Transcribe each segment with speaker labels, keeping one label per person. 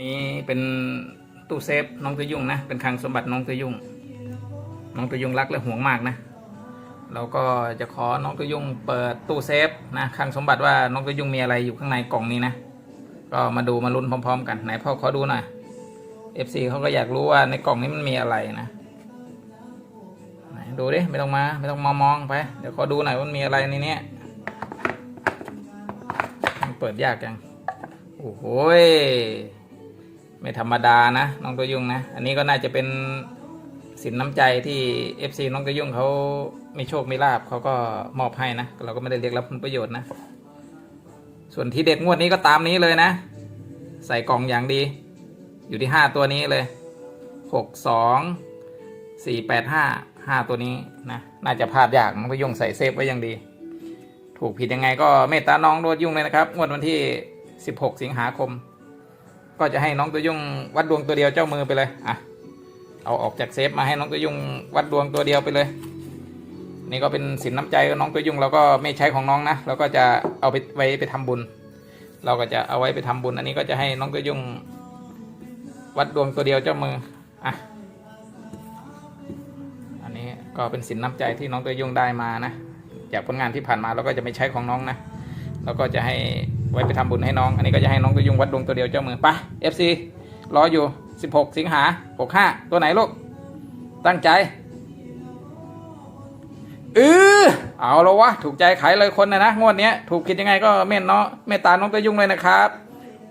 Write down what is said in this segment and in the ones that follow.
Speaker 1: นี่เป็นตู้เซฟน้องตัวยุ่งนะ เป็นคลังสมบัติน้องตัวยุ่ง น้องตัวยุ่งรักและห่วงมากนะ เราก็จะขอน้องตัวยุ่งเปิดตู้เซฟนะคลังสมบัติว่าน้องตัวยุ่งมีอะไรอยู่ข้างในกล่องนี้นะ ก็มาดูมาลุ้นพร้อมๆ กันไหนพ่อขอดูหน่อย FC เขาก็อยากรู้ว่าในกล่องนี้มันมีอะไรนะไหนดูดิไม่ต้องมาไม่ต้องมามองไปเดี๋ยวขอดูหน่อยว่ามันมีอะไรในนี้มันเปิดยากจังโอ้โห ไม่ธรรมดานะน้องตัวยุ่งนะ อันนี้ก็น่าจะเป็นสินน้ำใจที่ FC น้องตัวยุ่งเขามีโชคมีลาบเขาก็มอบให้นะเราก็ไม่ได้เรียกรับผลประโยชน์นะ ส่วนที่เด็ดงวดนี้ก็ตามนี้เลยนะ ใส่กล่องอย่างดี อยู่ที่ห้าตัวนี้เลยหกสองสี่แปดห้าห้าตัวนี้นะน่าจะพลาดยากน้องตัวยุ่งใส่เซฟไว้อย่างดี ถูกผิดยังไงก็เมตตาน้องโดดยุ่งเลยนะครับงวดวันที่ 16 สิงหาคม ก็จะให้น้องตัวยุ่งวัดดวงตัวเดียวเจ้ามือไปเลยอะเอาออกจากเซฟมาให้น้องตัวยุ่งวัดดวงตัวเดียวไปเลย นี่ก็เป็นสินน้ำใจของน้องตัวยุ่งเราก็ไม่ใช้ของน้องนะเราก็จะเอาไปไว้ไปทำบุญ เราก็จะเอาไว้ไปทำบุญ อันนี้ก็จะให้น้องตัวยุ่งวัดดวงตัวเดียวเจ้ามืออะอันนี้ก็เป็นสินน้ำใจที่น้องตัวยุ่งได้มานะจากผลงานที่ผ่านมาเราก็จะไม่ใช้ของน้องนะแล้วก็จะให้ ไว้ไปทำบุญให้น้อง อันนี้ก็จะให้น้องตัวยุงวัดดวงตัวเดียวเจ้ามือไป FC รออยู่ 16 สิงหา65 ตัวไหนลูก ตั้งใจเออเอาแล้ววะ ถูกใจขายเลยคนนะนะ งวดนี้ถูกคิดยังไงก็เมตเนาะเมตตาน้องตัวยุงเลยนะครับ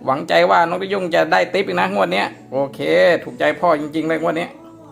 Speaker 1: หวังใจว่าน้องตัวยุงจะได้ติปอีกนะงวดนี้โอเค ถูกใจพ่อจริง ๆ เลยงวดนี้